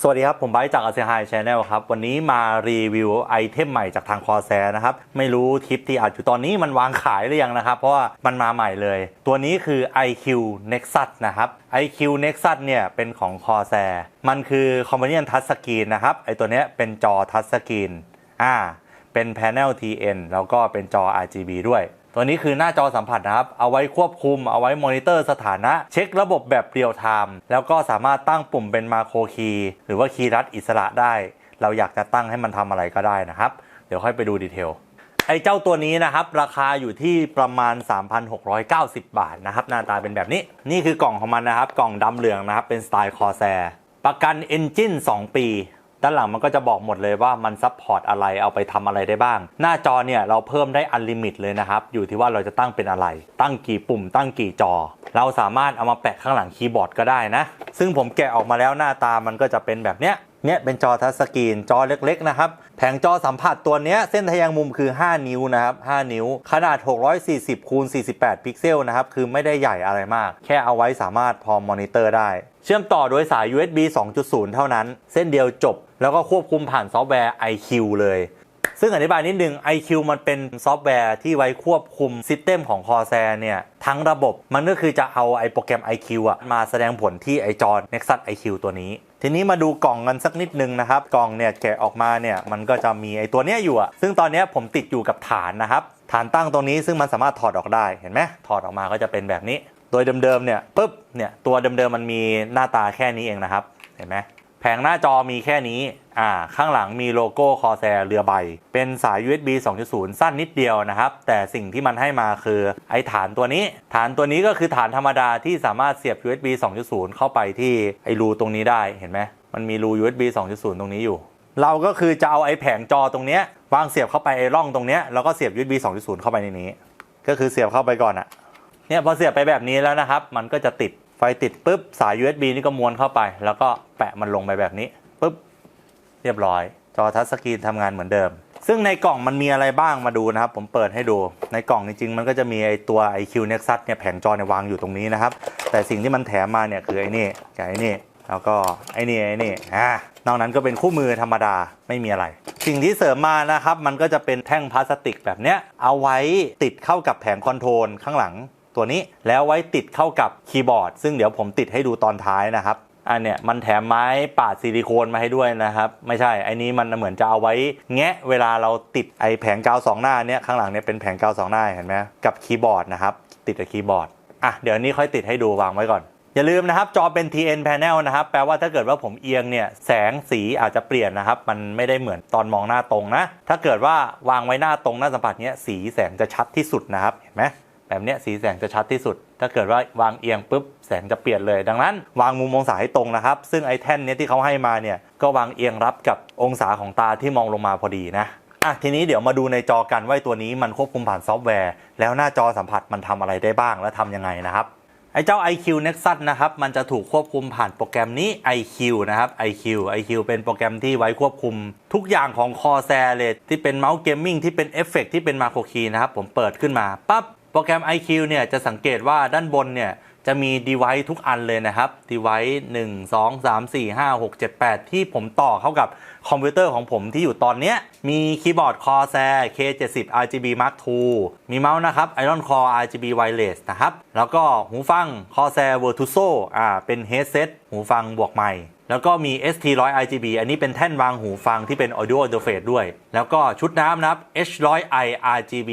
สวัสดีครับ ผมไบจาก a s e h i Channel ครับ วันนี้มารีวิวไอเทมใหม่จากทางคอแซนะครับ ไม่รู้ทิปที่อัดอยู่ตอนนี้มันวางขายหรือยังนะครับ เพราะว่ามันมาใหม่เลย ตัวนี้คือ IQ Nexus นะครับ IQ Nexus เนี่ยเป็นของคอแซมันคือ Companion Touch Screen นะครับ ไอตัวเนี้ยเป็นจอ Touch Screen อ่าเป็น Panel TN แล้วก็เป็นจอ RGB ด้วย ตัวนี้คือหน้าจอสัมผัสนะครับ เอาไว้ควบคุม เอาไว้มอนิเตอร์สถานะ เช็คระบบแบบเรียลไทม์แล้วก็สามารถตั้งปุ่มเป็นมาโครคีย์หรือว่าคีย์รัดอิสระได้ เราอยากจะตั้งให้มันทำอะไรก็ได้นะครับ เดี๋ยวค่อยไปดูดีเทลไอ้เจ้าตัวนี้นะครับ ราคาอยู่ที่ประมาณ 3,690 บาทนะครับหน้าตาเป็นแบบนี้ นี่คือกล่องของมันนะครับ กล่องดำเหลืองนะครับเป็นสไตล์คอแซประกัน Engine 2ปี ด้านหลังมันก็จะบอกหมดเลยว่ามันซัพพอร์ตอะไรเอาไปทำอะไรได้บ้าง หน้าจอเนี่ยเราเพิ่มได้อันลิมิตเลยนะครับ อยู่ที่ว่าเราจะตั้งเป็นอะไร ตั้งกี่ปุ่ม ตั้งกี่จอ เราสามารถเอามาแปะข้างหลังคีย์บอร์ดก็ได้นะ ซึ่งผมแกะออกมาแล้วหน้าตามันก็จะเป็นแบบเนี้ย เนี่ยเป็นจอทัชสกรีนจอเล็กๆนะครับแผงจอสัมผัสตัวเนี้ยเส้นทะแยงมุมคือ 5 นิ้วนะครับ5นิ้ว ขนาด 640คูณ48 พิกเซลนะครับคือไม่ได้ใหญ่อะไรมาก แค่เอาไว้สามารถพอมอนิเตอร์ได้ เชื่อมต่อโดยสาย USB 2.0 เท่านั้น เส้นเดียวจบ แล้วก็ควบคุมผ่านซอฟต์แวร์ iQ เลยซึ่งอธิบายนิดนึง iQ มันเป็นซอฟต์แวร์ที่ไว้ควบคุมซิสเต็มของ Corsair เนี่ย ทั้งระบบมันก็คือจะเอาไอโปรแกรม iQ อะมาแสดงผลที่ไอจอ Nexus iQ ตัวนี้ ทีนี้มาดูกล่องกันสักนิดนึงนะครับ กล่องเนี่ยแกะออกมาเนี่ยมันก็จะมีไอ้ตัวเนี้ยอยู่อะซึ่งตอนเนี้ยผมติดอยู่กับฐานนะครับ ฐานตั้งตรงนี้ซึ่งมันสามารถถอดออกได้เห็นไหมถอดออกมาก็จะเป็นแบบนี้ โดยเดิมๆเนี่ยปุ๊บเนี่ยตัวเดิมๆมันมีหน้าตาแค่นี้เองนะครับ เห็นไหมแผงหน้าจอมีแค่นี้ อ่าข้างหลังมีโลโก้คอแซเรือใบ เป็นสาย USB 2.0 สั้นนิดเดียวนะครับ แต่สิ่งที่มันให้มาคือไอ้ฐานตัวนี้ ฐานตัวนี้ก็คือฐานธรรมดาที่สามารถเสียบ USB 2.0 เข้าไปที่ไอ้รูตรงนี้ได้เห็นไหมมันมีรู USB 2.0 ตรงนี้อยู่ เราก็คือจะเอาไอ้แผงจอตรงเนี้ยวางเสียบเข้าไปไอ้ร่องตรงเนี้ยแล้วก็เสียบ USB 2.0 เข้าไปในนี้ ก็คือเสียบเข้าไปก่อนอะเนี่ยพอเสียบไปแบบนี้แล้วนะครับ มันก็จะติดไฟติดปุ๊บสาย USB นี่ก็ม้วนเข้าไป แล้วก็แปะมันลงไปแบบนี้ เรียบร้อย จอทัชสกรีนทำงานเหมือนเดิม ซึ่งในกล่องมันมีอะไรบ้างมาดูนะครับ ผมเปิดให้ดู ในกล่องจริงๆ มันก็จะมีไอตัว iQ Nexus เนี่ยแผงจอเนี่ยวางอยู่ตรงนี้นะครับ แต่สิ่งที่มันแถมมาเนี่ยคือไอ้นี่กับไอ้นี่แล้วก็ไอ้นี่ไอ้นี่อ่านอกนั้นก็เป็นคู่มือธรรมดาไม่มีอะไร สิ่งที่เสริมมานะครับ มันก็จะเป็นแท่งพลาสติกแบบเนี้ยเอาไว้ติดเข้ากับแผงคอนโทรลข้างหลังตัวนี้แล้วไว้ติดเข้ากับคีย์บอร์ด ซึ่งเดี๋ยวผมติดให้ดูตอนท้ายนะครับ อันเนี้ยมันแถมไม้ปาดซิลิโคนมาให้ด้วยนะครับ ไม่ใช่ไอ้นี้มันเหมือนจะเอาไว้ แงะเวลาเราติดไอ้แผงกาวสองหน้าเนี้ยข้างหลังเนี่ยเป็นแผงกาวสองหน้าเห็นไหมกับคีย์บอร์ดนะครับติดกับคีย์บอร์ดอะเดี๋ยวนี้ค่อยติดให้ดูวางไว้ก่อนอย่าลืมนะครับ จอเป็น TN panel นะครับ แปลว่าถ้าเกิดว่าผมเอียงเนี่ยแสงสีอาจจะเปลี่ยนนะครับ มันไม่ได้เหมือนตอนมองหน้าตรงนะ ถ้าเกิดว่าวางไว้หน้าตรงหน้าสัมผัสเนี้ยสีแสงจะชัดที่สุดนะครับ เห็นไหม แบบเนี้ยสีแสงจะชัดที่สุด ถ้าเกิดว่าวางเอียงปุ๊บแสงจะเปลี่ยนเลย ดังนั้น วางมุมองศาให้ตรงนะครับ ซึ่งไอ้แท่นเนี้ยที่เขาให้มาเนี่ยก็วางเอียงรับกับองศาของตาที่มองลงมาพอดีนะอะทีนี้เดี๋ยวมาดูในจอกันว่าตัวนี้มันควบคุมผ่านซอฟต์แวร์ แล้วหน้าจอสัมผัสมันทำอะไรได้บ้างและทำยังไงนะครับไอ้เจ้า IQ Nexus นะครับ มันจะถูกควบคุมผ่านโปรแกรมนี้ IQ นะครับ IQ IQ เป็นโปรแกรมที่ไว้ควบคุมทุกอย่างของ Corsair เลยที่เป็นเมาส์เกมมิ่งที่เป็นเอฟเฟกต์ที่เป็นมาโครคีนะครับ ผมเปิดขึ้นมาปั๊บ โปรแกรม IQ เนี่ยจะสังเกตว่าด้านบนเนี่ยจะมี device ทุกอันเลยนะครับ device 1 2 3 4 5 6 7 8 ที่ผมต่อเข้ากับคอมพิวเตอร์ของผมที่อยู่ตอนเนี้ยมีคีย์บอร์ด Corsair K70 RGB Mark II มีเมาส์นะครับ Iron Core RGB Wireless นะครับ แล้วก็หูฟัง Corsair Virtuoso อ่าเป็น headset หูฟังบวกใหม่ แล้วก็มี ST100 RGB อันนี้เป็นแท่นวางหูฟังที่เป็น Audio Interface ด้วย แล้วก็ชุดน้ำนะครับ H100i RGB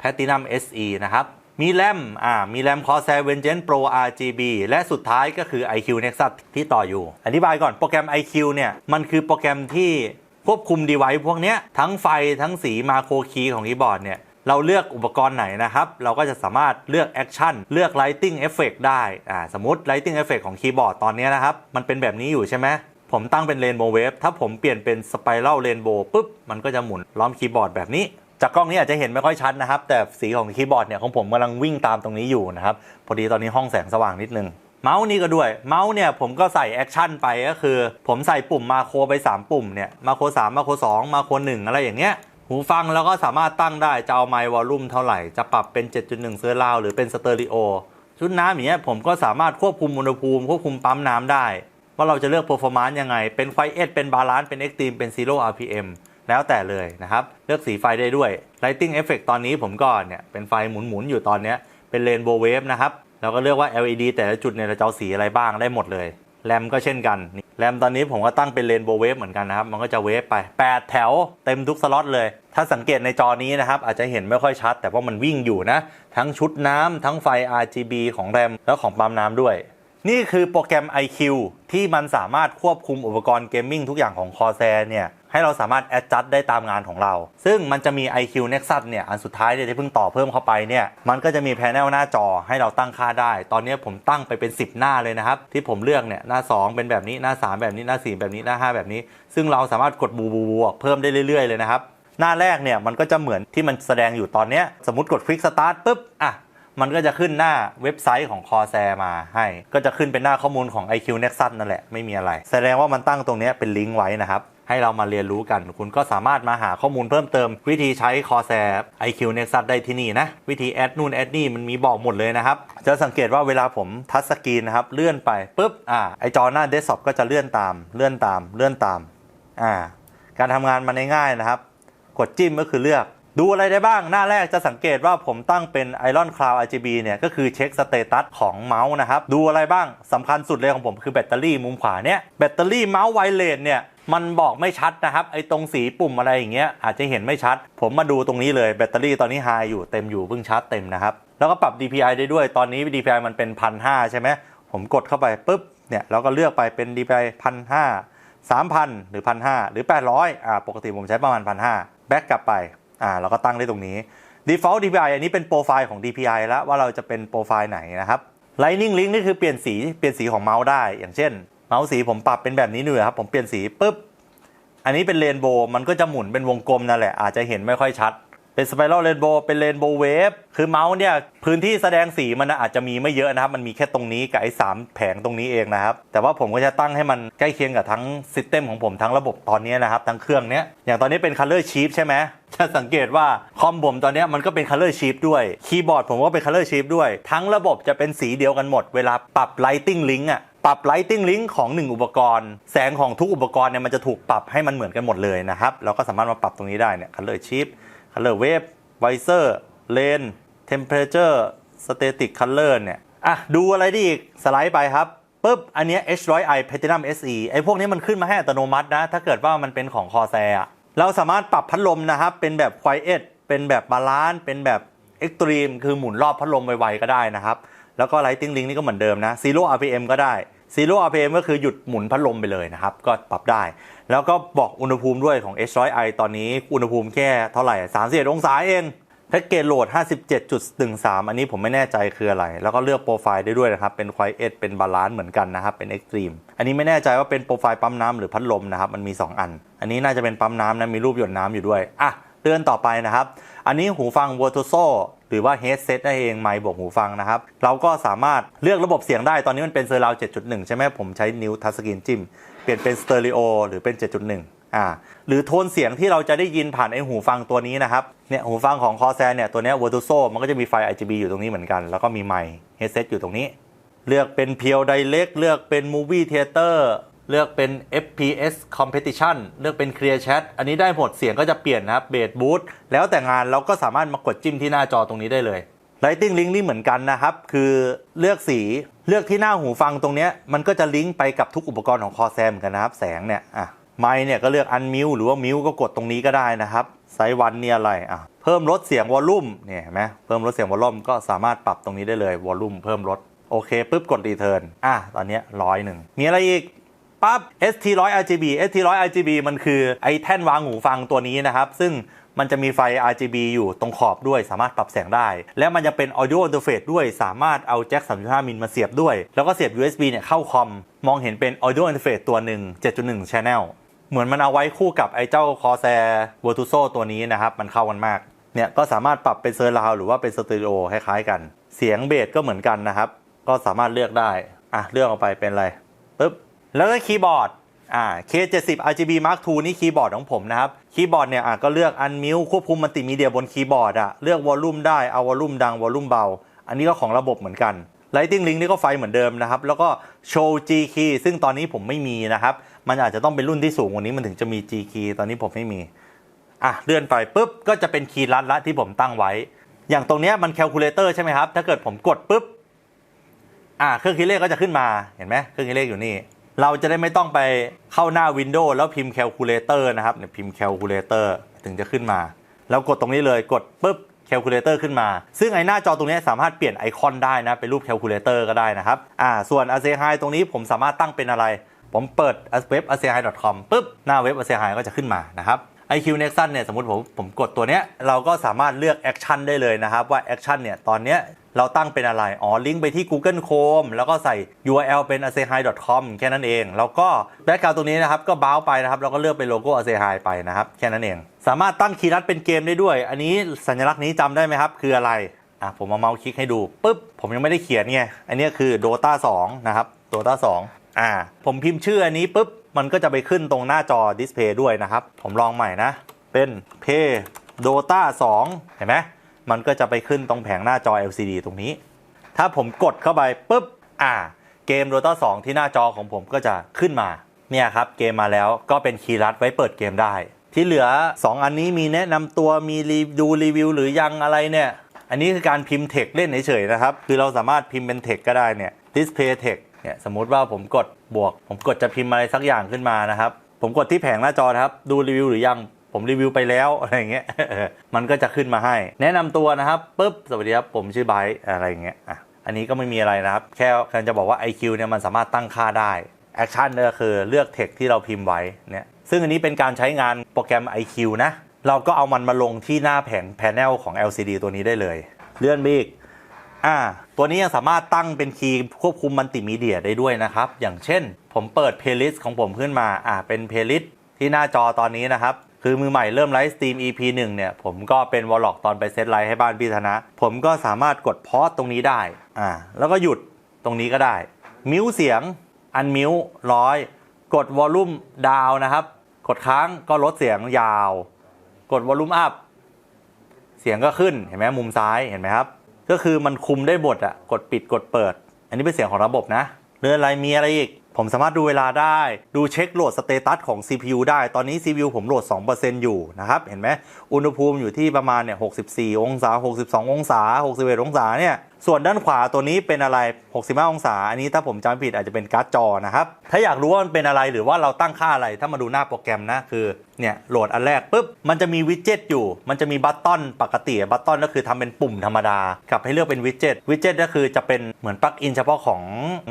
Platinum SE นะครับ มีแรมอ่ามีแรม Corsair Vengeance Pro RGB และสุดท้ายก็คือ IQ Nexus ที่ต่ออยู่ อธิบายก่อนโปรแกรม IQ เนี่ย มันคือโปรแกรมที่ควบคุม device พวกเนี้ยทั้งไฟทั้งสีมาโครคีย์ของคีย์บอร์ดเนี่ยเราเลือกอุปกรณ์ไหนนะครับ เราก็จะสามารถเลือกแอคชั่นเลือก Lighting Effect ได้อ่าสมมติ Lighting Effect ของคีย์บอร์ดตอนนี้นะครับ มันเป็นแบบนี้อยู่ใช่ไหมผมตั้งเป็น Rainbow Wave ถ้าผมเปลี่ยนเป็น Spiral Rainbow ปุ๊บ มันก็จะหมุนล้อมคีย์บอร์ดแบบนี้ จากกล้องนี้อาจจะเห็นไม่ค่อยชัดนะครับ แต่สีของคีย์บอร์ดเนี่ยของผมกำลังวิ่งตามตรงนี้อยู่นะครับ พอดีตอนนี้ห้องแสงสว่างนิดนึงเมาส์นี่ก็ด้วย เมาส์เนี่ยผมก็ใส่แอคชั่นไปก็คือ ผมใส่ปุ่มมาโครไป 3 ปุ่มเนี่ยมาโคร3มาโคร2มาโคร1อะไรอย่างเงี้ยหูฟังแล้วก็สามารถตั้งได้ จะเอาไมค์วอลลุ่มเท่าไหร่ จะปรับเป็น 7.1 เซอร์ราวหรือเป็นสเตอริโอชุดน้ำอย่างเงี้ยผมก็สามารถควบคุมอุณหภูมิ ควบคุมปั๊มน้ำได้ ว่าเราจะเลือก performance ยังไง เป็นไฟเอสเป็นบาลานซ์เป็น extreme เป็น zero rpm แล้วแต่เลยนะครับ เลือกสีไฟได้ด้วย lighting effect ตอนนี้ผมก็เนี่ยเป็นไฟหมุนๆอยู่ตอนนี้เป็น rainbow wave นะครับแล้วก็เลือกว่า LED แต่ละจุดเนี่ยเราจะเอาสีอะไรบ้างได้หมดเลยแรมก็เช่นกันแรมตอนนี้ผมก็ตั้งเป็นเรนโบว์เวฟเหมือนกันนะครับ มันก็จะเวฟไป 8 แถวเต็มทุกสล็อตเลย ถ้าสังเกตในจอนี้นะครับ อาจจะเห็นไม่ค่อยชัด แต่ว่ามันวิ่งอยู่นะ ทั้งชุดน้ำทั้งไฟ RGB ของแรมแล้วของปั๊มน้ำด้วย นี่คือโปรแกรม IQ ที่มันสามารถควบคุมอุปกรณ์เกมมิ่งทุกอย่างของ Corsair เนี่ย ให้เราสามารถ adjust ได้ตามงานของเรา ซึ่งมันจะมี IQ Nexus เนี่ย อันสุดท้ายที่เพิ่งต่อเพิ่มเข้าไปเนี่ย มันก็จะมีแผงหน้าจอให้เราตั้งค่าได้ ตอนนี้ผมตั้งไปเป็น 10 หน้าเลยนะครับ ที่ผมเลือกเนี่ย หน้า 2 เป็นแบบนี้ หน้า 3 แบบนี้ หน้า 4 แบบนี้ หน้า 5 แบบนี้ ซึ่งเราสามารถกดบูบูบวกเพิ่มได้เรื่อยๆเลยนะครับ หน้าแรกเนี่ยมันก็จะเหมือนที่มันแสดงอยู่ตอนนี้ สมมติกด Quick Start ปุ๊บ อะมันก็จะขึ้นหน้าเว็บไซต์ของ Corsair มาให้ ก็จะขึ้นเป็นหน้าข้อมูลของ IQ Nexus นั่นแหละ ไม่มีอะไร แสดงว่ามันตั้งตรงเนี้ยเป็นลิงก์ไว้นะครับ ให้เรามาเรียนรู้กัน คุณก็สามารถมาหาข้อมูลเพิ่มเติม วิธีใช้คอแซ IQ Nexus ได้ที่นี่นะ วิธีแอดนู่นแอดนี่มันมีบอกหมดเลยนะครับ จะสังเกตว่าเวลาผมทัชสกรีนนะครับเลื่อนไปปุ๊บอ่าไอจอหน้าเดสก์ท็อปก็จะเลื่อนตามเลื่อนตามเลื่อนตามอ่าการทำงานมันง่ายๆนะครับ กดจิ้มก็คือเลือก ดูอะไรได้บ้างหน้าแรกจะสังเกตว่าผมตั้งเป็น Iron Cloud RGB เนี่ยก็คือเช็คสเตตัสของเมาส์นะครับ ดูอะไรบ้างสำคัญสุดเลยของผมคือแบตเตอรี่มุมขวาเนี่ยแบตเตอรี่เมาส์ไวเลสเนี่ยมันบอกไม่ชัดนะครับ ไอ้ตรงสีปุ่มอะไรอย่างเงี้ยอาจจะเห็นไม่ชัด ผมมาดูตรงนี้เลยแบตเตอรี่ตอนนี้ไฮอยู่เต็มอยู่เพิ่งชาร์จเต็มนะครับ แล้วก็ปรับ DPI ได้ด้วยตอนนี้ DPI มันเป็นพันห้าใช่ไหมผมกดเข้าไปปุ๊บเนี่ยเราก็เลือกไปเป็น DPI พันห้า3,000หรือ1,500หรือ800อ่าปกติผมใช้ประมาณ1,500แบ็กกลับไป อ่าเราก็ตั้งได้ตรงนี้ default DPI อันนี้เป็นโปรไฟล์ของ DPI แล้วว่าเราจะเป็นโปรไฟล์ไหนนะครับ Lightning Link นี่คือเปลี่ยนสีเปลี่ยนสีของเมาส์ได้ อย่างเช่น เมาส์สีผมปรับเป็นแบบนี้ด้วยครับผมเปลี่ยนสีปุ๊บอันนี้เป็นเรนโบว์มันก็จะหมุนเป็นวงกลมนั่นแหละอาจจะเห็นไม่ค่อยชัด เป็นสไปรัลเรนโบว์เป็นเรนโบว์เวฟคือเมาส์เนี่ยพื้นที่แสดงสีมันอาจจะมีไม่เยอะนะครับ มันมีแค่ตรงนี้กับไอ้สามแผงตรงนี้เองนะครับ แต่ว่าผมก็จะตั้งให้มันใกล้เคียงกับทั้งซิสเต็มของผมทั้งระบบตอนนี้นะครับทั้งเครื่องเนี้ยอย่างตอนนี้เป็น Color Shift ใช่ไหม จะสังเกตว่าคอมผมตอนนี้มันก็เป็น Color Shift ด้วยคีย์บอร์ดผมก็เป็น Color Shift ด้วย ทั้งระบบจะเป็นสีเดียวกันหมด เวลาปรับ Lighting Link อะปรับ Lighting Link ของ 1 อุปกรณ์ แสงของทุกอุปกรณ์เนี่ยมันจะถูกปรับให้มันเหมือนกันหมดเลยนะครับเราก็สามารถมาปรับตรงนี้ได้เนี่ย Color Shift Color Wave Visor Lane Temperature Static Color เนี่ยอะดูอะไรดีอีกสไลด์ไปครับปุ๊บอันเนี้ย H100i Platinum SE ไอ้พวกนี้มันขึ้นมาให้อัตโนมัตินะ ถ้าเกิดว่ามันเป็นของ Corsair อะ เราสามารถปรับพัดลมนะครับ เป็นแบบ Quiet เป็นแบบบาลานซ์เป็นแบบ Extreme คือหมุนรอบพัดลมไวๆก็ได้นะครับ แล้วก็ Lighting Link นี่ก็เหมือนเดิมนะ Zero RPM ก็ได้ Zero RPM ก็คือหยุดหมุนพัดลมไปเลยนะครับ ก็ปรับได้ แล้วก็บอกอุณหภูมิด้วยของ H100i ตอนนี้อุณหภูมิแค่เท่าไหร่31องศาเอง แพ็กเกจโหลด 57.13 อันนี้ผมไม่แน่ใจคืออะไร แล้วก็เลือกโปรไฟล์ได้ด้วยนะครับ เป็น Quiet เป็น Balance เหมือนกันนะครับ เป็น Extreme อันนี้ไม่แน่ใจว่าเป็นโปรไฟล์ปั๊มน้ำหรือพัดลมนะครับ มันมี 2 อัน อันนี้น่าจะเป็นปั๊มน้ำนะ มีรูปหยดน้ำอยู่ด้วย อะ เลื่อนต่อไปนะครับ อันนี้หูฟัง Virtuoso หรือว่า headset นั่นเองไมค์บวกหูฟังนะครับ เราก็สามารถเลือกระบบเสียงได้ ตอนนี้มันเป็นเซอร์ราว7.1 ใช่ไหมผมใช้นิ้วทัชสกรีนจิ้ม เปลี่ยนเป็นสเตอริโอหรือเป็น 7.1 อ่าหรือโทนเสียงที่เราจะได้ยินผ่านไอหูฟังตัวนี้นะครับเนี่ยหูฟังของ Corsair เนี่ยตัวนี้ Virtuoso มันก็จะมีไฟ RGB อยู่ตรงนี้เหมือนกัน แล้วก็มีไมค์ headset อยู่ตรงนี้ เลือกเป็นเพียว Direct เลือกเป็น Movie Theater เลือกเป็น FPS Competition เลือกเป็น Clear Chat อันนี้ได้หมดเสียงก็จะเปลี่ยนนะครับ Bass Boost แล้วแต่งานเราก็สามารถมากดจิ้มที่หน้าจอตรงนี้ได้เลย Lighting Link นี่เหมือนกันนะครับ คือเลือกสีเลือกที่หน้าหูฟังตรงนี้มันก็จะลิงก์ไปกับทุกอุปกรณ์ของ Corsair เหมือนกันนะครับ แสงเนี่ยอะ ไมค์เนี่ยก็เลือก Unmute หรือว่า Mute ก็กดตรงนี้ก็ได้นะครับไซส์วันเนี่ยอะไรอะเพิ่มลดเสียงวอลลุ่มเนี่ยเห็นไหมเพิ่มลดเสียงวอลลุ่มก็สามารถปรับตรงนี้ได้เลยวอลลุ่มเพิ่มลดโอเคปุ๊บกดรีเทิร์นอะตอนนี้ร้อยหนึ่งมีอะไรอีกปั๊บ ST100 RGB ST100 RGB มันคือไอ้แท่นวางหูฟังตัวนี้นะครับ ซึ่งมันจะมีไฟ RGB อยู่ตรงขอบด้วย สามารถปรับแสงได้ และมันจะเป็น Audio Interface ด้วย สามารถเอาแจ็ค 3.5 มิลมาเสียบด้วย แล้วก็เสียบ USB เนี่ยเข้าคอม มองเห็นเป็น Audio Interface ตัวหนึ่ง7.1 Channel เหมือนมันเอาไว้คู่กับไอ้เจ้า Corsair Virtuoso ตัวนี้นะครับ มันเข้ากันมากเนี่ยก็สามารถปรับเป็นเซอร์ราวหรือว่าเป็นสเตอริโอคล้ายๆกัน เสียงเบสก็เหมือนกันนะครับ ก็สามารถเลือกได้อะเลือกออกไปเป็นอะไรปึ๊บแล้วก็คีย์บอร์ดอ่า K70 RGB Mark II นี่คีย์บอร์ดของผมนะครับ คีย์บอร์ดเนี่ยอะก็เลือกอันมิวควบคุมมัลติมีเดียบนคีย์บอร์ดอะเลือกวอลลุ่มได้เอาวอลลุ่มดังวอลลุ่มเบา อันนี้ก็ของระบบเหมือนกัน Lighting Link นี่ก็ไฟเหมือนเดิมนะครับ แล้วก็ Show G Key ซึ่งตอนนี้ผมไม่มีนะครับ มันอาจจะต้องเป็นรุ่นที่สูงกว่านี้มันถึงจะมี G Key ตอนนี้ผมไม่มีอะเลื่อนไปปุ๊บก็จะเป็นคีย์ลัดละที่ผมตั้งไว้ อย่างตรงเนี้ยมันแคลคูลเลเตอร์ใช่ไหมครับถ้าเกิดผมกดปุ๊บอ่าเครื่องคิดเลขก็จะขึ้นมาเห็นไหมเครื่องคิดเลขอยู่นี่ เราจะได้ไม่ต้องไปเข้าหน้า Windows แล้วพิมพ์แคลคูลเลเตอร์นะครับเนี่ยพิมพ์แคลคูลเลเตอร์ถึงจะขึ้นมาแล้วกดตรงนี้เลยกดปุ๊บแคลคูลเลเตอร์ขึ้นมา ซึ่งไอ้หน้าจอตรงนี้สามารถเปลี่ยนไอคอนได้นะ เป็นรูปแคลคูลเลเตอร์ก็ได้นะครับ อ่า ส่วน a s e h i ตรงนี้ผมสามารถตั้งเป็นอะไร ผมเปิดเว็บ a s e h i c o m ปุ๊บ หน้าเว็บ a s e h i ก็จะขึ้นมานะครับ IQ Nexus เนี่ยสมมติผมผมกดตัวเนี้ยเราก็สามารถเลือกแอคชั่นได้เลยนะครับ ว่าแอคชั่นเนี่ยตอนเนี้ยเราตั้งเป็นอะไร อ๋อ ลิงก์ไปที่ Google Chrome แล้วก็ใส่ URL เป็น a s e h i c o m แค่นั้นเอง แล้วก็แบ็กกราวตรงนี้นะครับ ก็บ้าวไปนะครับ แล้วก็เลือกเป็นโลโก้ a s e h i ไปนะครับ แค่นั้นเอง สามารถตั้งคีย์ลัดเป็นเกมได้ด้วย อันนี้สัญลักษณ์นี้จำได้ไหมครับ คืออะไร อะ ผมเอาเมาส์คลิกให้ดูปุ๊บ ผมยังไม่ได้เขียนไง อันนี้คือ Dota 2 นะครับ Dota 2 อ่าผมพิมพ์ชื่ออันนี้ปุ๊บมันก็จะไปขึ้นตรงหน้าจอดิสเพย์ด้วยนะครับ ผมลองใหม่นะ เป็น Play Dota 2เห็นไหมมันก็จะไปขึ้นตรงแผงหน้าจอ LCD ตรงนี้ ถ้าผมกดเข้าไปปุ๊บอ่า เกม Dota 2ที่หน้าจอของผมก็จะขึ้นมาเนี่ยครับเกมมาแล้วก็เป็นคีย์ลัดไว้เปิดเกมได้ ที่เหลือ 2 อันนี้มีแนะนำตัวมีรีดูรีวิวหรือยังอะไรเนี่ยอันนี้คือการพิมพ์เทคเล่นเฉยๆนะครับ คือเราสามารถพิมพ์เป็นเทคก็ได้เนี่ย display text เนี่ยสมมุติว่าผมกดบวก ผมกดจะพิมพ์อะไรสักอย่างขึ้นมานะครับ ผมกดที่แผงหน้าจอนะครับ ดูรีวิวหรือยังผมรีวิวไปแล้วอะไรเงี้ยมันก็จะขึ้นมาให้ แนะนำตัวนะครับปุ๊บสวัสดีครับผมชื่อไบอะไรเงี้ยอะอันนี้ก็ไม่มีอะไรนะครับ แค่แค่จะบอกว่า IQ เนี่ยมันสามารถตั้งค่าได้แอคชั่นก็คือเลือกเทคที่เราพิมพ์ไว้เนี่ยซึ่งอันนี้เป็นการใช้งานโปรแกรม IQ นะ เราก็เอามันมาลงที่หน้าแผงแผนลของ LCD ตัวนี้ได้เลย เลื่อนไปอีกอ่า ตัวนี้ยังสามารถตั้งเป็นคีย์ควบคุมมัลติมีเดียได้ด้วยนะครับ อย่างเช่น ผมเปิดเพลย์ลิสต์ของผมขึ้นมาอ่าเป็นเพลย์ลิสต์ที่หน้าจอตอนนี้นะครับ คือมือใหม่เริ่มไลฟ์สตรีม EP 1 เนี่ย ผมก็เป็นวอลล็อกตอนไปเซตไลฟ์ให้บ้านพี่ธนะ ผมก็สามารถกดพอสตรงนี้ได้อ่าแล้วก็หยุดตรงนี้ก็ได้ มิวเสียงอันมิวร้อยกดวอลลุ่มดาวนะครับ กดค้างก็ลดเสียงยาว กดวอลลุ่มอัพเสียงก็ขึ้นเห็นไหมมุมซ้ายเห็นไหมครับ ก็คือมันคุมได้หมดอะกดปิดกดเปิด อันนี้เป็นเสียงของระบบนะเรื่องอะไรมีอะไรอีก ผมสามารถดูเวลาได้ ดูเช็คโหลดสเตตัสของ CPU ได้ ตอนนี้ CPU ผมโหลด 2%อยู่นะครับ เห็นไหม อุณหภูมิอยู่ที่ประมาณเนี่ย 64 องศา 62 องศา 61 องศาเนี่ย ส่วนด้านขวาตัวนี้เป็นอะไร 65 องศา อันนี้ถ้าผมจำไม่ผิดอาจจะเป็นการ์ดจอนะครับ ถ้าอยากรู้ว่ามันเป็นอะไรหรือว่าเราตั้งค่าอะไร ถ้ามาดูหน้าโปรแกรมนะ คือ เนี่ย โหลดอันแรกปุ๊บ มันจะมีวิดเจ็ตอยู่ มันจะมีบัตตอนปกติ บัตตอนก็คือทำเป็นปุ่มธรรมดา กับให้เลือกเป็นวิดเจ็ต วิดเจ็ตก็คือจะเป็นเหมือนปลั๊กอินเฉพาะของ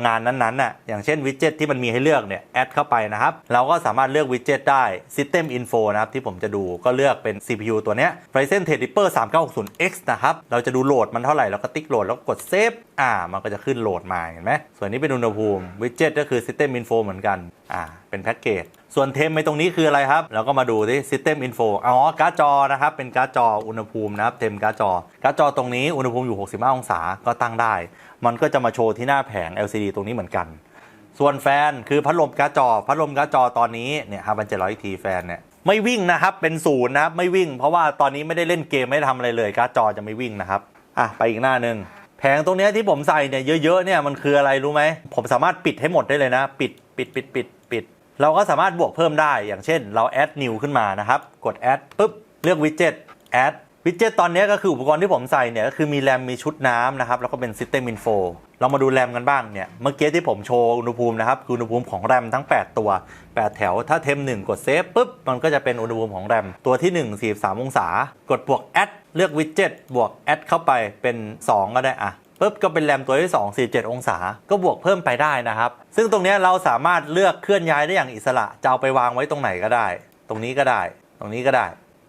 งานนั้นๆน่ะ อย่างเช่นวิดเจ็ตที่มันมีให้เลือกเนี่ย แอดเข้าไปนะครับ เราก็สามารถเลือกวิดเจ็ตได้ System Info นะครับที่ผมจะดู ก็เลือกเป็น CPU ตัวเนี้ย Ryzen Threadripper 3960X นะครับ เราจะดูโหลดมันเท่าไหร่เราก็ติ๊กโหลดแล้วกดเซฟอ่า มันก็จะขึ้นโหลดมาเห็นไหมส่วนนี้เป็นอุณหภูมิวิดเจ็ตก็คือ System Info เหมือนกันอ่าเป็นแพ็กเกจส่วนเทมไปตรงนี้คืออะไรครับ เราก็มาดูที่ System Info อ๋อการ์ดจอนะครับ เป็นการ์ดจออุณหภูมินะครับเทมการ์ดจอการ์ดจอตรงนี้อุณหภูมิอยู่ 65 องศาก็ตั้งได้ มันก็จะมาโชว์ที่หน้าแผง LCD ตรงนี้เหมือนกันส่วนแฟนคือพัดลมการ์จอพัดลมการ์จอตอนนี้เนี่ยครับมัน700ทีแฟนเนี่ยไม่วิ่งนะครับเป็นศูนย์นะครับไม่วิ่ง เพราะว่าตอนนี้ไม่ได้เล่นเกมไม่ได้ทำอะไรเลยการ์จอจะไม่วิ่งนะครับอะไปอีกหน้าหนึ่ง แผงตรงนี้ที่ผมใส่เนี่ยเยอะๆเนี่ยมันคืออะไรรู้ไหม ผมสามารถปิดให้หมดได้เลยนะ ปิดปิดปิดปิดปิด เราก็สามารถบวกเพิ่มได้อย่างเช่น เราแอด new ขึ้นมานะครับ กดแอดปุ๊บเลือกวิดเจ็ตแอดวิดเจ็ตตอนนี้ก็คืออุปกรณ์ที่ผมใส่เนี่ยก็คือมีแรมมีชุดน้ำนะครับ แล้วก็เป็น System Info เรามาดูแรมกันบ้างเนี่ย เมื่อกี้ที่ผมโชว์อุณหภูมินะครับคืออุณหภูมิของแรมทั้ง 8 ตัว 8 แถวถ้าเทม1กดเซฟปุ๊บมันก็จะเป็นอุณหภูมิของแรมตัวที่ 1 43 องศา กดบวกแอด เลือกวิดเจ็ตบวกแอดเข้าไปเป็น 2 ก็ได้อะปุ๊บก็เป็นแรมตัวที่ 2 47 องศา ก็บวกเพิ่มไปได้นะครับ ซึ่งตรงนี้เราสามารถเลือกเคลื่อนย้ายได้อย่างอิสระ จะเอาไปวางไว้ตรงไหนก็ได้ ตรงนี้ก็ได้ ตรงนี้ก็ได้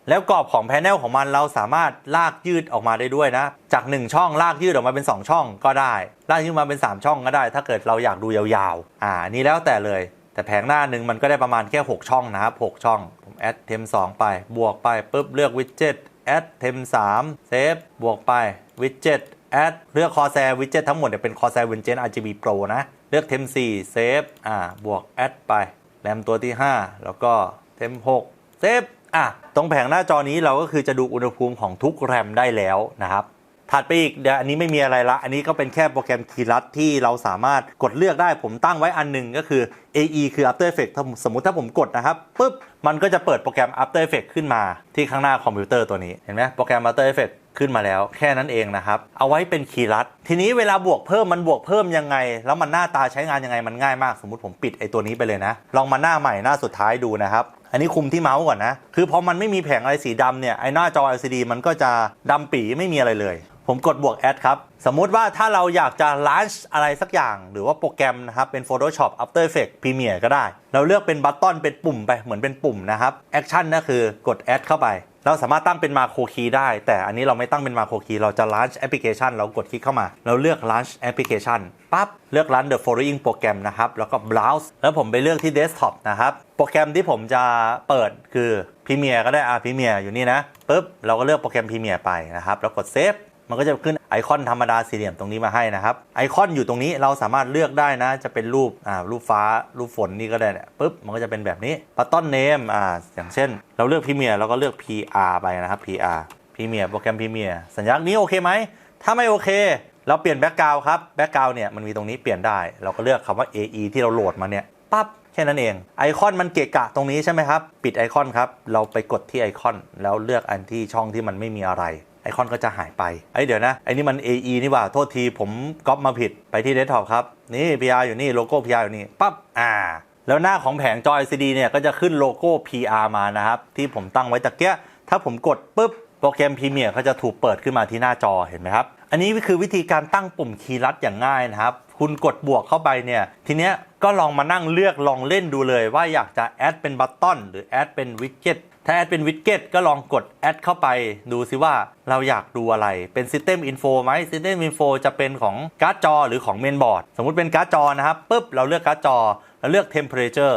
แล้วกรอบของแผงของมันเราสามารถลากยืดออกมาได้ด้วยนะ จาก 1 ช่องลากยืดออกมาเป็น 2 ช่องก็ได้ ลากยืดมาเป็น 3 ช่องก็ได้ ถ้าเกิดเราอยากดูยาวๆ อ่านนี้แล้วแต่เลย แต่แผงหน้าหนึ่งมันก็ได้ประมาณแค่ 6 ช่องนะครับ 6 ช่อง ผมแอดเทม2ไป บวกไปปุ๊บเลือกวิดเจ็ต แอดเทม3เซฟบวกไปวิดเจ็ตแอดเลือกคอแซวิดเจ็ตทั้งหมดเนี่ยเป็นคอแซวินเจน RGB Pro นะ เลือกเทม4เซฟอ่าบวกแอดไป แรมตัวที่ 5 แล้วก็เทม6เซฟอะตรงแผงหน้าจอนี้เราก็คือจะดูอุณหภูมิของทุกแรมได้แล้วนะครับ ถัดไปอีกเดี๋ยวอันนี้ไม่มีอะไรละ อันนี้ก็เป็นแค่โปรแกรมคีย์ลัดที่เราสามารถกดเลือกได้ผมตั้งไว้อันหนึ่งก็คือ AE คือ After Effects ถ้าสมมุติถ้าผมกดนะครับปุ๊บมันก็จะเปิดโปรแกรม After Effects ขึ้นมาที่ข้างหน้าคอมพิวเตอร์ตัวนี้เห็นไหมโปรแกรม After Effects ขึ้นมาแล้วแค่นั้นเองนะครับ เอาไว้เป็นคีย์ลัด ทีนี้เวลาบวกเพิ่มมันบวกเพิ่มยังไง แล้วมันหน้าตาใช้งานยังไงมันง่ายมาก สมมติผมปิดไอ้ตัวนี้ไปเลยนะ ลองมาหน้าใหม่หน้าสุดท้ายดูนะครับ อันนี้คุมที่เมาส์ก่อนนะ คือพอมันไม่มีแผงอะไรสีดำเนี่ยไอหน้าจอ LCD มันก็จะดำปีไม่มีอะไรเลย ผมกดบวกแอดครับ สมมุติว่าถ้าเราอยากจะ launch อะไรสักอย่าง หรือว่าโปรแกรมนะครับ เป็น Photoshop After Effects Premiere ก็ได้ เราเลือกเป็นบัตตอนเป็นปุ่มไป เหมือนเป็นปุ่มนะครับ Action ก็คือกดแอดเข้าไป เราสามารถตั้งเป็นมาโครคีย์ได้ แต่อันนี้เราไม่ตั้งเป็นมาโครคีย์เราจะ launch application เรากดคลิกเข้ามา เราเลือก launch application ปั๊บ เลือก run the following โปรแกรมนะครับ แล้วก็ browse แล้วผมไปเลือกที่ desktop นะครับ โปรแกรมที่ผมจะเปิดคือ Premiere ก็ได้อะ Premiere อยู่นี่นะปุ๊บ เราก็เลือกโปรแกรม Premiere ไปนะครับ แล้วกด save มันก็จะขึ้นไอคอนธรรมดาสี่เหลี่ยมตรงนี้มาให้นะครับ ไอคอนอยู่ตรงนี้เราสามารถเลือกได้นะ จะเป็นรูปอ่ารูปฟ้ารูปฝนนี่ก็ได้เนี่ยปุ๊บมันก็จะเป็นแบบนี้ปัตตอนเนมอ่าอย่างเช่น เราเลือกพรีเมียร์เราก็เลือก PR ไปนะครับ PR พรีเมียร์โปรแกรมพรีเมียร์สัญลักษณ์นี้โอเคไหมถ้าไม่โอเค เราเปลี่ยนแบ็กกราวครับแบ็กกราวเนี่ยมันมีตรงนี้เปลี่ยนได้ เราก็เลือกคำว่า AE ที่เราโหลดมาเนี่ยปั๊บแค่นั้นเอง ไอคอนมันเกะกะตรงนี้ใช่ไหมครับ ปิดไอคอนครับ เราไปกดที่ไอคอน แล้วเลือกอันที่ช่องที่มันไม่มีอะไร ไอคอนก็จะหายไปไอเดี๋ยวนะไอนี่มัน AE นี่ว่าโทษทีผมก๊อปมาผิดไปที่เดสก์ท็อปครับ นี่ PR อยู่นี่โลโก้ PR อยู่นี่ปั๊บอ่า แล้วหน้าของแผงจอ LCD เนี่ยก็จะขึ้นโลโก้ PR มานะครับ ที่ผมตั้งไว้ตะเกียถ้าผมกดปุ๊บโปรแกรมพรีเมียร์ก็จะถูกเปิดขึ้นมาที่หน้าจอเห็นไหมครับ อันนี้คือวิธีการตั้งปุ่มคีย์ลัดอย่างง่ายนะครับ คุณกดบวกเข้าไปเนี่ย ทีเนี้ยก็ลองมานั่งเลือกลองเล่นดูเลยว่าอยากจะแอดเป็นบัตตอนหรือแอดเป็นวิดเจ็ต ถ้าแอดเป็นวิดเจ็ตก็ลองกดแอดเข้าไปดูซิว่าเราอยากดูอะไรเป็น System Info ไหม System Info จะเป็นของการ์ดจอหรือของเมนบอร์ดสมมุติเป็นการ์ดจอนะครับปุ๊บเราเลือกการ์ดจอแล้วเลือก Temperature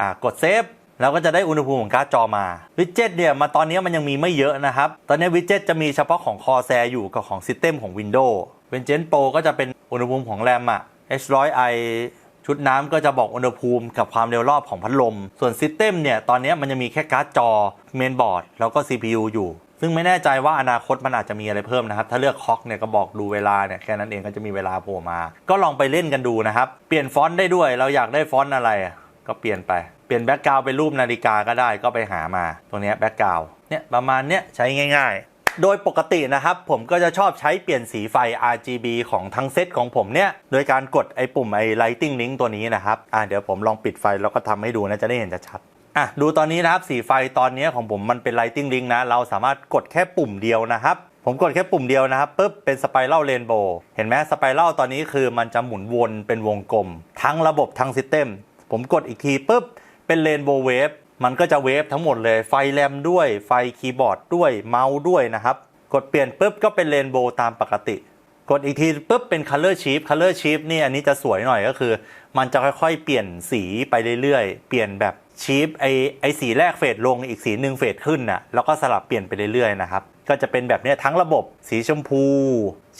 อ่ากดเซฟเราก็จะได้อุณหภูมิของการ์ดจอมาวิดเจ็ตเนี่ยมาตอนนี้มันยังมีไม่เยอะนะครับ ตอนนี้วิดเจ็ตจะมีเฉพาะของ Corsair อยู่กับของ System ของ Windows เป็น Gen Pro ก็จะเป็นอุณหภูมิของแรมอะ H100i ชุดน้ำก็จะบอกอุณหภูมิกับความเร็วรอบของพัดลม ส่วนซิสเต็มเนี่ยตอนนี้มันจะมีแค่การ์ดจอเมนบอร์ดแล้วก็ CPU อยู่ ซึ่งไม่แน่ใจว่าอนาคตมันอาจจะมีอะไรเพิ่มนะครับ ถ้าเลือกคอกเนี่ยก็บอกดูเวลาเนี่ยแค่นั้นเองก็จะมีเวลาโผล่มา ก็ลองไปเล่นกันดูนะครับ เปลี่ยนฟอนต์ได้ด้วยเราอยากได้ฟอนต์อะไร ก็เปลี่ยนไปเปลี่ยนแบ็กกราวเป็นรูปนาฬิกาก็ได้ก็ไปหามา ตรงนี้แบ็กกราวเนี่ยประมาณเนี้ยใช้ง่าย ๆ โดยปกตินะครับผมก็จะชอบใช้เปลี่ยนสีไฟ RGB ของทั้งเซตของผมเนี่ย โดยการกดไอ้ปุ่มไอ้ Lighting Link ตัวนี้นะครับอะเดี๋ยวผมลองปิดไฟแล้วก็ทำให้ดูนะจะได้เห็นชัดอะดูตอนนี้นะครับสีไฟตอนนี้ของผมมันเป็น Lighting Link นะ เราสามารถกดแค่ปุ่มเดียวนะครับผมกดแค่ปุ่มเดียวนะครับปุ๊บเป็นสไปรัลเรนโบว์เห็นไหมสไปรัลตอนนี้คือมันจะหมุนวนเป็นวงกลม ทั้งระบบทั้งซิสเต็มผมกดอีกทีปุ๊บเป็นเรนโบว์เวฟ มันก็จะเวฟทั้งหมดเลยไฟแรมด้วยไฟคีย์บอร์ดด้วยเมาส์ด้วยนะครับ กดเปลี่ยนปุ๊บก็เป็นเรนโบว์ตามปกติ กดอีกทีปุ๊บเป็น Color Shift Color Shift นี่อันนี้จะสวยหน่อยก็คือ มันจะค่อยๆ เปลี่ยนสีไปเรื่อยๆ เปลี่ยนแบบชีฟไอไอสีแรกเฟดลงอีกสีหนึ่งเฟดขึ้นน่ะแล้วก็สลับเปลี่ยนไปเรื่อยๆนะครับก็จะเป็นแบบนี้ทั้งระบบสีชมพู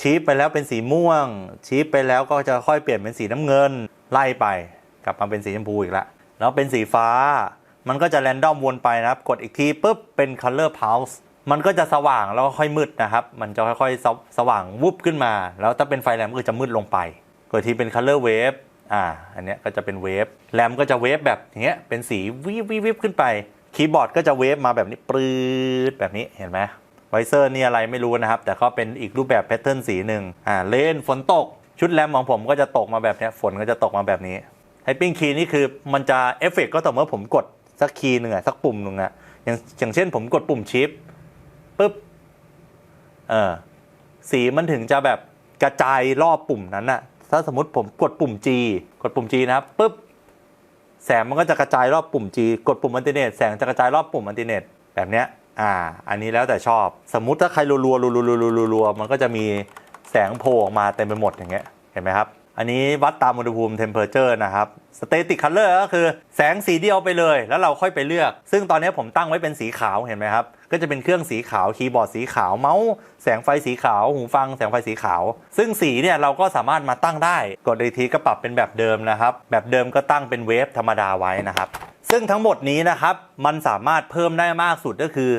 ชีฟไปแล้วเป็นสีม่วง ชีฟไปแล้วก็จะค่อยเปลี่ยนเป็นสีน้ำเงิน ไล่ไป กลับมาเป็นสีชมพูอีกละแล้วเป็นสีฟ้า มันก็จะแรนดอมวนไปนะครับ กดอีกทีปุ๊บเป็น Color Pulse มันก็จะสว่างแล้วก็ค่อยมืดนะครับ มันจะค่อยๆสวสว่างวุบขึ้นมา แล้วถ้าเป็นไฟแรมก็จะมืดลงไปกดทีเป็น color wave อ่า อันนี้ก็จะเป็นเวฟแรมก็จะเวฟแบบอย่างเงี้ย เป็นสีวิบวิบวิบขึ้นไป คีย์บอร์ดก็จะเวฟมาแบบนี้ปรืดแบบนี้ เห็นไหมไวเซอร์นี่อะไรไม่รู้นะครับ แต่ก็เป็นอีกรูปแบบแพทเทิร์นสีหนึ่งอ่า เลนฝนตก ชุดแรมของผมก็จะตกมาแบบนี้ฝนก็จะตกมาแบบนี้ไฮปิ้งคีย์นี่คือมันจะเอฟเฟกก็ต่อเมื่อผมกด สักคีย์หนึ่งอะสักปุ่มหนึ่งอะอย่างอย่างเช่นผมกดปุ่มชิปปุ๊บเออสีมันถึงจะแบบกระจายรอบปุ่มนั้นน่ะถ้าสมมติผมกดปุ่ม G กดปุ่ม G นะครับปุ๊บแสงมันก็จะกระจายรอบปุ่ม G กดปุ่มอันติเนตแสงจะกระจายรอบปุ่มอันติเนตแบบเนี้ยอ่า อันนี้แล้วแต่ชอบ สมมุติถ้าใครรัวๆรัวๆรัวๆๆๆมันก็จะมีแสงโผล่ออกมาเต็มไปหมดอย่างเงี้ย เห็นไหมครับ อันนี้วัดตามอุณหภูมิ temperature นะครับ static color ก็คือแสงสีเดียวไปเลย แล้วเราค่อยไปเลือก ซึ่งตอนนี้ผมตั้งไว้เป็นสีขาวเห็นไหมครับ ก็จะเป็นเครื่องสีขาวคีย์บอร์ดสีขาวเมาส์แสงไฟสีขาว หูฟังแสงไฟสีขาว ซึ่งสีเนี่ยเราก็สามารถมาตั้งได้ กดอีกทีก็ปรับเป็นแบบเดิมนะครับ แบบเดิมก็ตั้งเป็นเวฟธรรมดาไว้นะครับ ซึ่งทั้งหมดนี้นะครับมันสามารถเพิ่มได้มากสุดก็คือ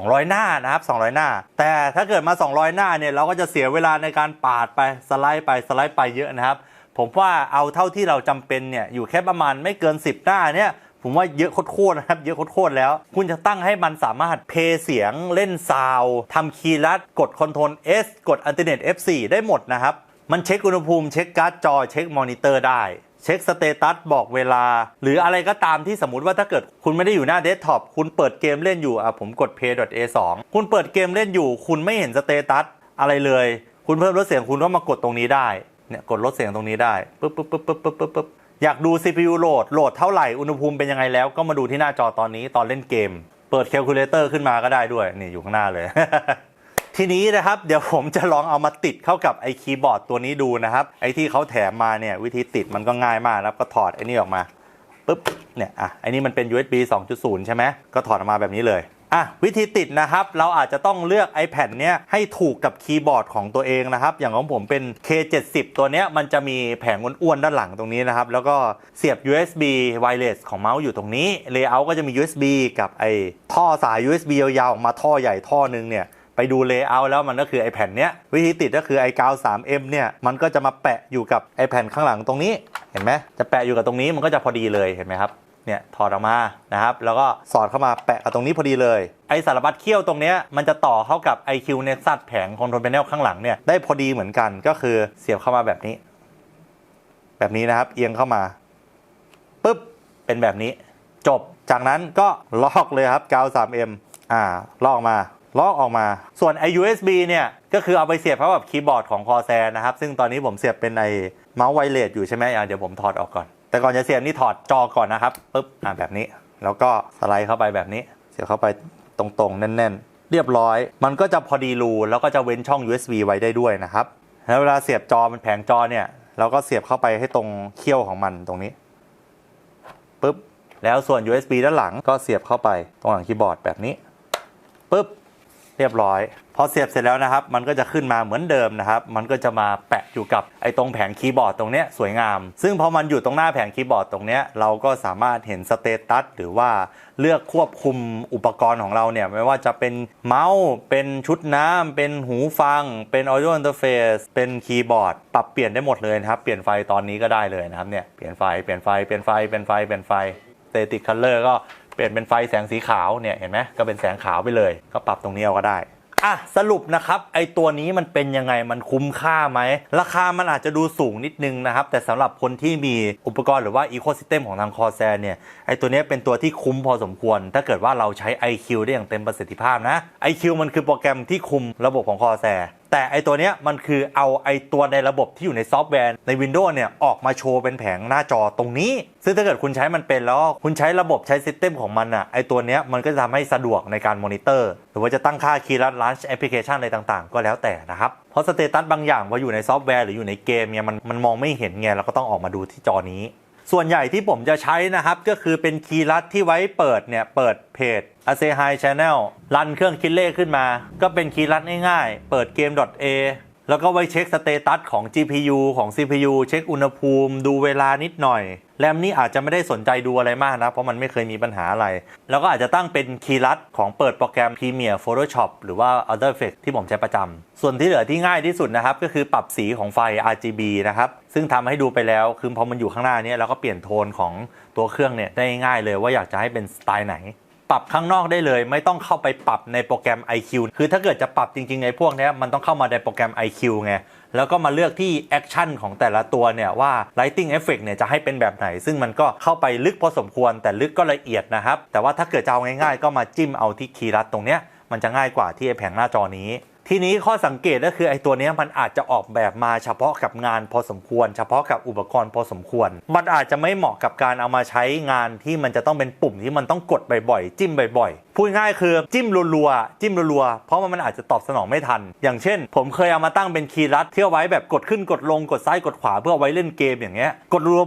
200 หน้านะครับ 200 หน้า แต่ถ้าเกิดมา 200 หน้าเนี่ยเราก็จะเสียเวลาในการปาดไปสไลด์ไปสไลด์ไปเยอะนะครับ ผมว่าเอาเท่าที่เราจำเป็นเนี่ยอยู่แค่ประมาณไม่เกิน 10 หน้าเนี่ยผมว่าเยอะโคตรๆนะครับ เยอะโคตรๆแล้ว คุณจะตั้งให้มันสามารถเพย์เสียงเล่นซาวทำคีย์ลัด กดคอนโทรล S กดอัลเทอร์เนท F4 ได้หมดนะครับ มันเช็คอุณหภูมิ เช็คการ์ดจอ เช็คมอนิเตอร์ได้ เช็คสเตตัสบอกเวลา หรืออะไรก็ตามที่สมมติว่าถ้าเกิดคุณไม่ได้อยู่หน้าเดสก์ท็อปคุณเปิดเกมเล่นอยู่อะผมกด play.a2 คุณเปิดเกมเล่นอยู่ คุณไม่เห็นสเตตัสอะไรเลย คุณเพิ่มลดเสียงคุณก็มากดตรงนี้ได้เนี่ยกดลดเสียงตรงนี้ได้ปึ๊บปึ๊บปึ๊บปึ๊บปึ๊บปึ๊บปึ๊บอยากดู CPU โหลดโหลดเท่าไหร่อุณหภูมิเป็นยังไงแล้วก็มาดูที่หน้าจอตอนนี้ตอนเล่นเกม เปิด calculator ขึ้นมาก็ได้ด้วยนี่อยู่ข้างหน้าเลย ทีนี้นะครับเดี๋ยวผมจะลองเอามาติดเข้ากับไอ้คีย์บอร์ดตัวนี้ดูนะครับ ไอ้ที่เขาแถมมาเนี่ยวิธีติดมันก็ง่ายมากนะครับก็ถอดไอ้นี่ออกมาปุ๊บเนี่ยอะไอ้นี่มันเป็น USB 2.0 ใช่ไหมก็ถอดออกมาแบบนี้เลยอะวิธีติดนะครับ เราอาจจะต้องเลือก iPad เนี้ยให้ถูกกับคีย์บอร์ดของตัวเองนะครับ อย่างของผมเป็น K70 ตัวเนี้ยมันจะมีแผงอ้วนๆด้านหลังตรงนี้นะครับ แล้วก็เสียบ USB wireless ของเมาส์อยู่ตรงนี้ layout ก็จะมี USB กับไอ้ท่อสาย USB ยาวๆออกมาท่อใหญ่ท่อนึงเนี่ย ไปดูเลเยอร์แล้วมันก็คือไอแผ่นเนี้ยวิธีติดก็คือไอกาว 3M เนี่ยมันก็จะมาแปะอยู่กับไอแผ่นข้างหลังตรงนี้เห็นไหมจะแปะอยู่กับตรงนี้มันก็จะพอดีเลยเห็นไหมครับเนี่ยถอดออกมานะครับแล้วก็สอดเข้ามาแปะกับตรงนี้พอดีเลย ไอสารพัดเขี้ยวตรงเนี้ยมันจะต่อเข้ากับ IQ Nexus แผงคอนโทรลแพนเนลข้างหลังเนี่ยได้พอดีเหมือนกันก็คือเสียบเข้ามาแบบนี้ แบบนี้นะครับเอียงเข้ามาปุ๊บเป็นแบบนี้ จบจากนั้นก็ลอกเลยครับกาว 3M อ่าลอกมา ลอกออกมา ส่วนไอ USB เนี่ยก็คือเอาไปเสียบเข้ากับคีย์บอร์ดของ Corsair นะครับ ซึ่งตอนนี้ผมเสียบเป็นไอเมาส์ไวเลสอยู่ใช่ไหมอะเดี๋ยวผมถอดออกก่อน แต่ก่อนจะเสียบนี่ถอดจอก่อนนะครับปุ๊บอ่าแบบนี้ แล้วก็สไลด์เข้าไปแบบนี้ เสียบเข้าไปตรงๆ แน่น ๆ เรียบร้อย มันก็จะพอดีรูแล้วก็จะเว้นช่อง USB ไว้ได้ด้วยนะครับแล้วเวลาเสียบจอมันแผงจอเนี่ยเราก็เสียบเข้าไปให้ตรงเขี้ยวของมันตรงนี้ปุ๊บแล้วส่วน USB ด้านหลังก็เสียบเข้าไปตรงหลังคีย์บอร์ดแบบนี้ปุ๊บ รียบร้อย พอเสียบเสร็จแล้วนะครับ มันก็จะขึ้นมาเหมือนเดิมนะครับ มันก็จะมาแปะอยู่กับไอ้ตรงแผงคีย์บอร์ดตรงเนี้ยสวยงาม ซึ่งพอมันอยู่ตรงหน้าแผงคีย์บอร์ดตรงเนี้ยเราก็สามารถเห็นสเตตัสหรือว่าเลือกควบคุมอุปกรณ์ของเราเนี่ยไม่ว่าจะเป็นเมาส์เป็นชุดน้ำเป็นหูฟัง เป็น audio interface เป็นคีย์บอร์ดปรับเปลี่ยนได้หมดเลยนะครับ เปลี่ยนไฟตอนนี้ก็ได้เลยนะครับเนี่ยเปลี่ยนไฟเปลี่ยนไฟเปลี่ยนไฟเปลี่ยนไฟเปลี่ยนไฟ static color ก็ เปลี่ยนเป็นไฟแสงสีขาวเนี่ยเห็นไหมก็เป็นแสงขาวไปเลย ก็ปรับตรงนี้เอาก็ได้อะสรุปนะครับไอตัวนี้มันเป็นยังไงมันคุ้มค่าไหม ราคามันอาจจะดูสูงนิดนึงนะครับ แต่สำหรับคนที่มีอุปกรณ์หรือว่าอีโค y ิสเต็มของทางคอแซเนี่ยไอตัวนี้เป็นตัวที่คุ้มพอสมควร ถ้าเกิดว่าเราใช้ IQ ได้อย่างเต็มประสิทธิภาพนะ IQ มันคือโปรแกรมที่คุมระบบของคอแซ แต่ไอตัวเนี้ยมันคือเอาไอตัวในระบบที่อยู่ในซอฟต์แวร์ใน Windows เนี่ยออกมาโชว์เป็นแผงหน้าจอตรงนี้ ซึ่งถ้าเกิดคุณใช้มันเป็นแล้วคุณใช้ระบบใช้ซิสเต็มของมันอะไอตัวเนี้ยมันก็จะทำให้สะดวกในการมอนิเตอร์ หรือว่าจะตั้งค่าคีย์ลัดลันช์แอปพลิเคชันอะไรต่างๆ ก็แล้วแต่นะครับ เพราะสเตตัสบางอย่างพออยู่ในซอฟต์แวร์หรืออยู่ในเกมเนี่ยมันมันมองไม่เห็นไงเราก็ต้องออกมาดูที่จอนี้ ส่วนใหญ่ที่ผมจะใช้นะครับ ก็คือเป็นคีย์ลัดที่ไว้เปิดเนี่ย เปิดเพจ a s e Hi Channel รันเครื่องคิดเลขขึ้นมา ก็เป็นคีย์ลัดง่ายๆ เปิดเกม .a แล้วก็ไว้เช็คสเตตัสของ GPU ของ CPU เช็คอุณหภูมิ ดูเวลานิดหน่อยแรมนี่อาจจะไม่ได้สนใจดูอะไรมากนะ เพราะมันไม่เคยมีปัญหาอะไร แล้วก็อาจจะตั้งเป็นคีย์ลัดของเปิดโปรแกรม Premiere Photoshop หรือว่า After Effects ที่ผมใช้ประจำ ส่วนที่เหลือที่ง่ายที่สุดนะครับ ก็คือปรับสีของไฟ RGB นะครับ ซึ่งทำให้ดูไปแล้ว คือพอมันอยู่ข้างหน้านี้เราก็เปลี่ยนโทนของตัวเครื่องเนี่ยได้ง่ายเลยว่าอยากจะให้เป็นสไตล์ไหน ปรับข้างนอกได้เลย ไม่ต้องเข้าไปปรับในโปรแกรม IQ คือถ้าเกิดจะปรับจริงๆในพวกนี้มันต้องเข้ามาในโปรแกรม IQ ไงแล้วก็มาเลือกที่แอคชั่นของแต่ละตัวเนี่ยว่า Lighting Effect เนี่ยจะให้เป็นแบบไหน ซึ่งมันก็เข้าไปลึกพอสมควรแต่ลึกก็ละเอียดนะครับ แต่ว่าถ้าเกิดจะเอาง่ายๆ ก็มาจิ้มเอาที่คีย์ลัดตรงเนี้ยมันจะง่ายกว่าที่แผงหน้าจอนี้ ทีนี้ข้อสังเกตก็คือไอ้ตัวนี้มันอาจจะออกแบบมาเฉพาะกับงานพอสมควร เฉพาะกับอุปกรณ์พอสมควร มันอาจจะไม่เหมาะกับการเอามาใช้งานที่มันจะต้องเป็นปุ่มที่มันต้องกดบ่อยๆ จิ้มบ่อยๆพูดง่ายคือจิ้มรัวๆจิ้มรัวๆเพราะมันอาจจะตอบสนองไม่ทัน อย่างเช่น ผมเคยเอามาตั้งเป็นคีย์ลัดเที่เอาไว้แบบกดขึ้นกดลงกดซ้ายกดขวาเพื่ออไว้เล่นเกมอย่างเงี้ยกดรัว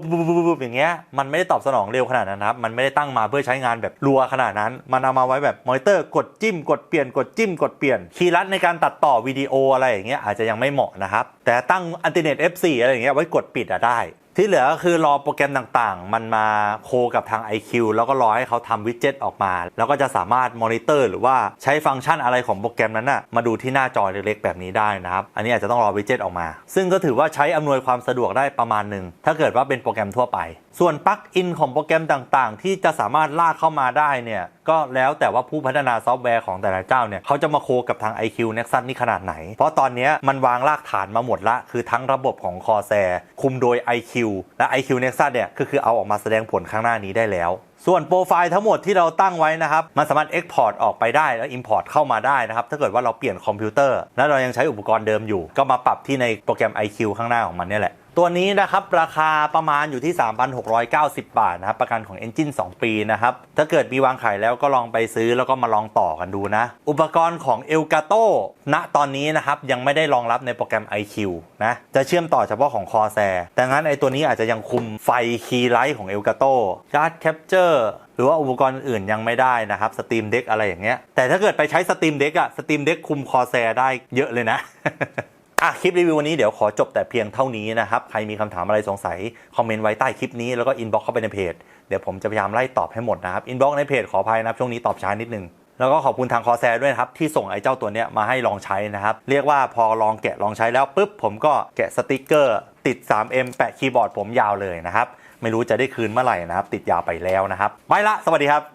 ๆอย่างเงี้ยมันไม่ได้ตอบสนองเร็วขนาดนั้นครับมันไม่ได้ตั้งมาเพื่อใช้งานแบบรัวขนาดนั้น มันเอามาไว้แบบมอนิเตอร์กดจิ้มกดเปลี่ยนกดจิ้มกดเปลี่ยนคีย์ลัดในการตัดต่อวิดีโออะไรอย่างเงี้ยอาจจะยังไม่เหมาะนะครับแต่ตั้งอันติเน็ต F4 อะไรอย่างเงี้ยไว้กดปิดอะได้ ที่เหลือก็คือรอโปรแกรมต่างๆ มันมาโคกับทาง IQ แล้วก็รอให้เขาทำวิดเจ็ตออกมา แล้วก็จะสามารถมอนิเตอร์หรือว่าใช้ฟังก์ชันอะไรของโปรแกรมนั้นน่ะมาดูที่หน้าจอเล็กๆแบบนี้ได้นะครับ อันนี้อาจจะต้องรอวิดเจ็ตออกมา ซึ่งก็ถือว่าใช้อำนวยความสะดวกได้ประมาณหนึ่งถ้าเกิดว่าเป็นโปรแกรมทั่วไป ส่วนปลั๊กอินของโปรแกรมต่างๆ ที่จะสามารถลากเข้ามาได้เนี่ย ก็แล้วแต่ว่าผู้พัฒนาซอฟต์แวร์ของแต่ละเจ้าเนี่ย เขาจะมาโคกับทาง IQ Nexus นี่ขนาดไหน เพราะตอนนี้มันวางรากฐานมาหมดละ คือทั้งระบบของ Corsair คุมโดย IQ และ IQ Nexus เนี่ยก็คือเอาออกมาแสดงผลข้างหน้านี้ได้แล้วส่วนโปรไฟล์ทั้งหมดที่เราตั้งไว้นะครับ มันสามารถ Export ออกไปได้แล้ว Import เข้ามาได้นะครับ ถ้าเกิดว่าเราเปลี่ยนคอมพิวเตอร์ แล้วเรายังใช้อุปกรณ์เดิมอยู่ ก็มาปรับที่ในโปรแกรม IQ ข้างหน้าของมันนี่แหละ ตัวนี้นะครับราคาประมาณอยู่ที่ 3,690 บาทนะครับประกันของ Engine 2 ปีนะครับถ้าเกิดมีวางขายแล้วก็ลองไปซื้อแล้วก็มาลองต่อกันดูนะ อุปกรณ์ของ Elgato ณตอนนี้นะครับยังไม่ได้รองรับในโปรแกรม IQ นะจะเชื่อมต่อเฉพาะของ Corsair แต่งั้นไอตัวนี้อาจจะยังคุมไฟคีย์ไลท์ของ Elgato Card Capture หรือว่าอุปกรณ์อื่นยังไม่ได้นะครับ Steam Deck อะไรอย่างเงี้ยแต่ถ้าเกิดไปใช้ Steam Deck อะ Steam Deck คุม Corsair ได้เยอะเลยนะ อะคลิปรีวิววันนี้เดี๋ยวขอจบแต่เพียงเท่านี้นะครับ ใครมีคำถามอะไรสงสัย คอมเมนต์ไว้ใต้คลิปนี้แล้วก็อินบ็อกเข้าไปในเพจ เดี๋ยวผมจะพยายามไล่ตอบให้หมดนะครับอินบ็อกในเพจขออภัยนะครับช่วงนี้ตอบช้านิดนึงแล้วก็ขอบคุณทางคอแซด้วยครับ ที่ส่งไอ้เจ้าตัวเนี้ยมาให้ลองใช้นะครับ เรียกว่าพอลองแกะลองใช้แล้วปุ๊บ ผมก็แกะสติกเกอร์ ติด 3M แปะคีย์บอร์ดผมยาวเลยนะครับ ไม่รู้จะได้คืนเมื่อไหร่นะครับ ติดยาวไปแล้วนะครับ ไปละ สวัสดีครับ